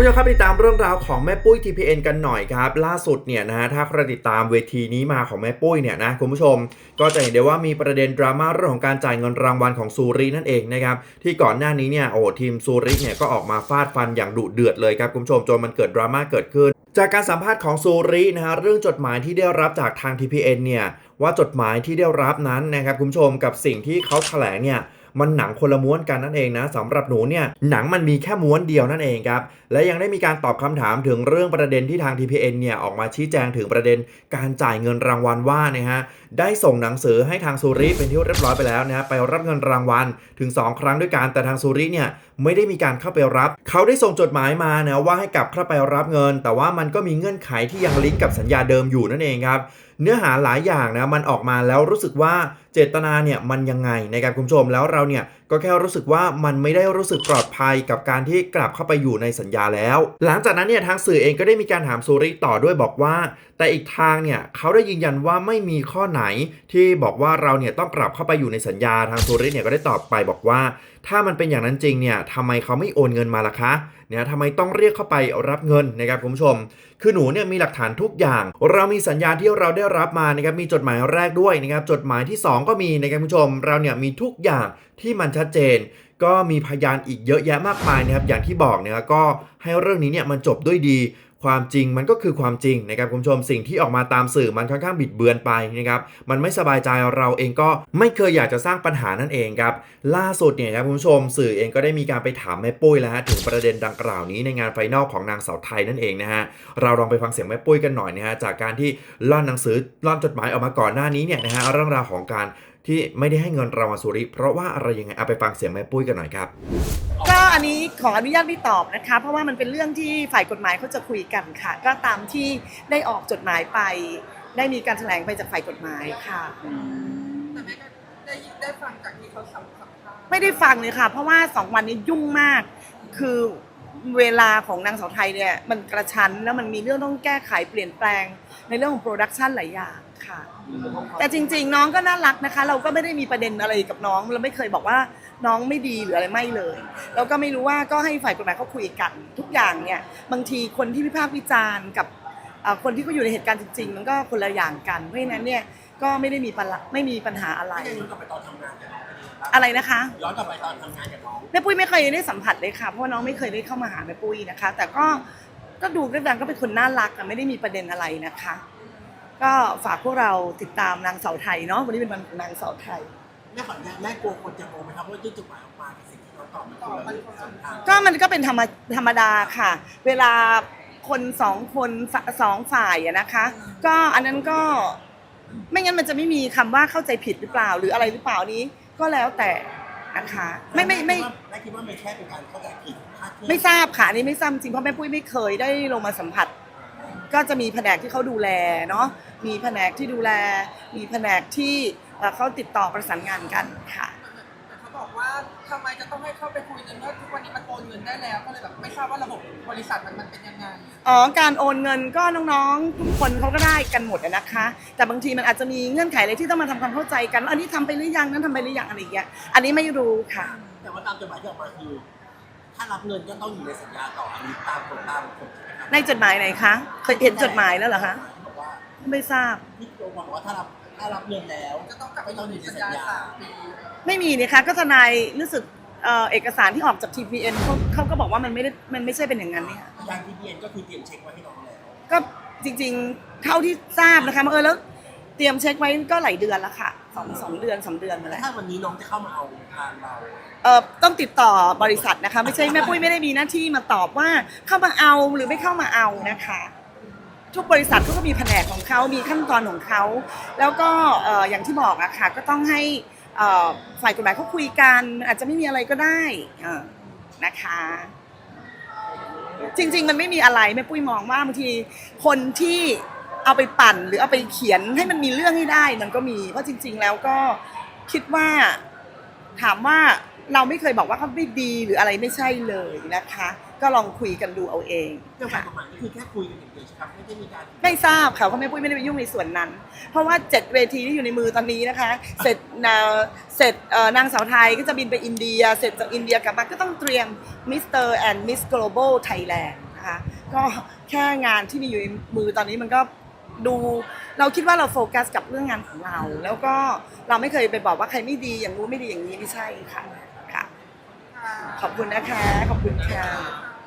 ผู้ชมครับติดตามเรื่องราวของแม่ปุ้ย TPN กันหน่อยครับ ล่าสุดเนี่ยนะฮะถ้าใครติดตามเวทีนี้มาของแม่ปุ้ยเนี่ยนะคุณผู้ชม ก็จะเห็นได้ว่ามีประเด็นดราม่าเรื่องของการจ่ายเงินรางวัลของซูรินั่นเองนะครับที่ก่อนหน้านี้เนี่ยโอ้ทีมซูริเนี่ยก็ออกมาฟาดฟันอย่างดุเดือดเลยครับคุณผู้ชมจนมันเกิดดราม่าเกิดขึ้น จากการสัมภาษณ์ของซูรินะฮะเรื่องจดหมายที่ได้รับจากทาง TPN เนี่ยว่าจดหมายที่ได้รับนั้นนะครับคุณผู้ชมกับสิ่งที่เขาแถลงเนี่ย มันหนังคนละม้วนกันนั่นเองนะสำหรับหนูเนี่ยหนังมันมีแค่ม้วนเดียวนั่นเองครับและยังได้มีการตอบคำถามถึงเรื่องประเด็นที่ทาง TPN เนี่ยออกมาชี้แจงถึงประเด็นการจ่ายเงินรางวัลว่านะฮะได้ส่งหนังสือให้ทางซูริเป็นที่เรียบร้อยไปแล้วนะฮะไปรับเงินรางวัลถึง 2 ครั้งด้วยกันแต่ทางซูริเนี่ยไม่ได้มีการเข้าไปรับ เขาได้ส่งจดหมายมานะว่าให้กลับเข้าไปรับเงิน แต่ว่ามันก็มีเงื่อนไขที่ยังลิงก์กับสัญญาเดิมอยู่นั่นเองครับ เนื้อหาหลายอย่างนะมันออกมาแล้วรู้สึกว่าเจตนาเนี่ยมันยังไงนะครับคุณผู้ชมแล้วเราเนี่ย ก็แค่รู้สึกว่ามันไม่ได้รู้สึกปลอดภัยกับการที่กลับเข้าไปอยู่ในสัญญาแล้ว หลังจากนั้นเนี่ยทางสื่อเองก็ได้มีการถามซูริต่อด้วยบอกว่า แต่อีกทางเนี่ยเขาได้ยืนยันว่าไม่มีข้อไหน ที่บอกว่าเราเนี่ยต้องกลับเข้าไปอยู่ในสัญญาทางซูริเนี่ยก็ได้ตอบไปบอกว่า ถ้ามันเป็นอย่างนั้นจริงเนี่ยทำไมเขาไม่โอนเงินมาล่ะคะเนี่ยทำไมต้องเรียกเข้าไปรับเงินนะครับคุณผู้ชม คือหนูเนี่ยมีหลักฐานทุกอย่าง เรามีสัญญาที่เราได้รับมานะครับมีจดหมายแรกด้วยนะครับจดหมายที่ 2 ก็มีนะครับคุณผู้ชม เราเนี่ยมีทุกอย่าง ที่มันชัดเจน ก็มีพยานอีกเยอะแยะมากมายนะครับอย่างที่บอกนะครับก็ให้เรื่องนี้เนี่ยมันจบด้วยดี ความจริงมันก็คือความจริงนะครับคุณผู้ชมสิ่งที่ออกมาตามสื่อมันค่อนข้างบิดเบือนไปนะครับมันไม่สบายใจเราเองก็ไม่เคยอยากจะสร้างปัญหานั่นเองครับล่าสุดเนี่ยครับคุณผู้ชมสื่อเองก็ได้มีการไปถามแม่ปุ้ยแล้วฮะถึงประเด็นดังกล่าวนี้ในงานไฟนอลของนางสาวไทยนั่นเองนะฮะเราลองไปฟังเสียงแม่ปุ้ยกันหน่อยนะฮะจากการที่ล่อนหนังสือล่อนจดหมายออกมาก่อนหน้านี้เนี่ยนะฮะเรื่องราวของการที่ไม่ได้ให้เงินรางวัลสุริ เพราะว่าอะไรยังไงเอาไปฟังเสียงแม่ปุ้ยกันหน่อยครับก อันนี้ขออนุญาตไม่ตอบนะคะ เพราะว่ามันเป็นเรื่องที่ฝ่ายกฎหมายเขาจะคุยกันค่ะ ก็ตามที่ได้ออกจดหมายไป ได้มีการแถลงไปจากฝ่ายกฎหมายค่ะแต่แม่ก็ได้ยินได้ฟังจากที่เขาสัมภาษณ์ไม่ได้ฟังเลยค่ะ เพราะว่าสองวันนี้ยุ่งมาก คือเวลาของนางสาวไทยเนี่ยมันกระชั้นแล้วมันมีเรื่องต้องแก้ไขเปลี่ยนแปลงในเรื่องของโปรดักชันหลายอย่างค่ะ แต่จริง ๆ น้องก็น่ารักนะคะ เราก็ไม่ได้มีประเด็นอะไรกับน้อง เราไม่เคยบอกว่า น้องไม่ดีหรืออะไรไม่เลยเราก็ไม่รู้ว่าก็ให้ฝ่ายกฎหมายเขาคุยกันทุกอย่างเนี่ยบางทีคนที่วิพากษ์วิจารณ์กับเอ่อคนที่เขาอยู่ในเหตุการณ์จริงๆ มันก็คนละอย่างกันเพราะฉะนั้นเนี่ยก็ไม่ได้มีปัญหาไม่มีปัญหาอะไรย้อนกลับไปตอนทำงานกับน้องเป็นยังไงบ้างอะไรนะคะย้อนกลับไปตอนทำงานกับน้องแม่ปุ้ยไม่เคยได้สัมผัสเลยค่ะเพราะว่าน้องไม่เคยได้เข้ามาหาแม่ปุ้ยนะคะ แต่ก็ก็ดูก็ดังก็เป็นคนน่ารักอะไม่ได้มีประเด็นอะไรนะคะ ก็ฝากพวกเราติดตามนางเสาไทยเนาะวันนี้เป็นวันของนางเสาไทย แม่ขออนุญาตแม่กลัวคนจะงงไหมครับว่ายื่นจดหมายออกมาแต่สิ่งที่เขาตอบมันคืออะไรสำคัญก็มันก็เป็นธรรมธรรมดาค่ะ เวลาคนสองคนฝสองฝ่ายอะนะคะ ก็อันนั้นก็ ไม่งั้นมันจะไม่มีคำว่าเข้าใจผิดหรือเปล่า หรืออะไรหรือเปล่านี้ ก็แล้วแต่นะคะไม่ไม่ไม่ แม่คิดว่ามันแค่เป็นการเข้าใจผิดคาดเคลื่อนไม่ทราบค่ะอันนี้ไม่ทราบจริงเพราะแม่ปุ้ยไม่เคยได้ลงมาสัมผัส ก็จะมีแผนกที่เขาดูแลเนาะมีแผนกที่ดูแล มีแผนกที่ เอ่อเขาติดต่อประสานงานกันค่ะแต่เขาบอกว่าทำไมจะต้องให้เข้าไปคุยกันเมื่อทุกวันนี้มันโอนเงินได้แล้วก็เลยแบบไม่ทราบว่าระบบบริษัทมันมันเป็นยังไงอ๋อการโอนเงินก็น้องๆทุกคนเขาก็ได้กันหมดอะนะคะ แต่บางทีมันอาจจะมีเงื่อนไขอะไรที่ต้องมาทำความเข้าใจกันว่าอันนี้ทำไปหรือยังนั้นทำไปหรือยังอะไรอย่างเงี้ยอันนี้ไม่รู้ค่ะ แต่ว่าตามจดหมายที่ออกมาคือ ถ้ารับเงินก็ต้องอยู่ในสัญญาต่ออันนี้ตามกฎตามกฎใช่ไหมครับในจดหมายไหนคะเคยเห็นจดหมายแล้วเหรอคะบอกว่าไม่ทราบ พี่โจบอกว่าถ้ารับ ถ้ารับเงินแล้วจะต้องกลับไปไม่อต้องอยู่ยู่ในสัญสัญญาญาสามปีไม่มีนะคะก็ทนายรู้สึกเอ่อเอกสารที่ออกจาก TPN เขาเขาก็บอกว่ามันไม่ได้มันไม่ใช่เป็นอย่างนั้นเนี่ย ทางทีพีเอ็นก็คือเตรียมเช็คไว้ให้น้องแล้ว ก็จริงๆ เท่าที่ทราบนะคะเออแล้วเตรียมเช็คไว้ก็หลายเดือนแล้วค่ะสองสองเดือนสามเดือนมาแล้แล้ววถ้าวันนี้น้องจะเข้ามาเอาทางเรา เอ่อต้องติดต่อบริษัทนะคะ ไม่ใช่แม่ปุ้ยไม่ได้มีหน้าที่มาตอบว่าเข้ามาเอาหรือไม่เข้ามาเอานะคะ ทุกบริษัทเขาก็มีแผนกของเขามีขั้นตอนของเขา แล้วก็อย่างที่บอกอะค่ะก็ต้องให้ฝ่ายกฎหมายเขาคุยกัน อาจจะไม่มีอะไรก็ได้นะคะ จริง ๆ มันไม่มีอะไรแม่ปุ้ยมองว่าบางทีคนที่เอาไปปั่นหรือเอาไปเขียนให้มันมีเรื่องให้ได้ มันก็มีเพราะจริง ๆ แล้วก็คิดว่าถามว่าเราไม่เคยบอกว่าเขาไม่ดีหรืออะไรไม่ใช่เลยนะคะ ก็ลองคุยกันดูเอาเองเรื่องฝ่ายค่ะกฎหมายก็คือแค่คุยกันอย่างเดียวใช่ไหมครับไม่ได้มีการไม่ทราบค่ะเพราะแม่ปุ้ยไม่ได้ไปยุ่งในส่วนนั้น เพราะว่าเจ็ดเวทีที่อยู่ในมือตอนนี้นะคะ เสร็จนาเสร็จเอ่อนางสาวไทยก็จะบินไปอินเดีย เสร็จจากอินเดียกลับมาก็ต้องเตรียมมิสเตอร์แอนด์มิส global Thailand นนะคะก็แค่งานที่มีอยู่ในมือตอนนี้มันก็ดูเราคิดว่าเราโฟกัสกับเรื่องงานของเรา แล้วก็เราไม่เคยไปบอกว่าใครไม่ดีอย่างรู้นไม่ดีอย่างนี้ไม่ใช่ค่ะค่ะค่ะขอบคุณนะคะ ขอบคุณค่ะค่ะ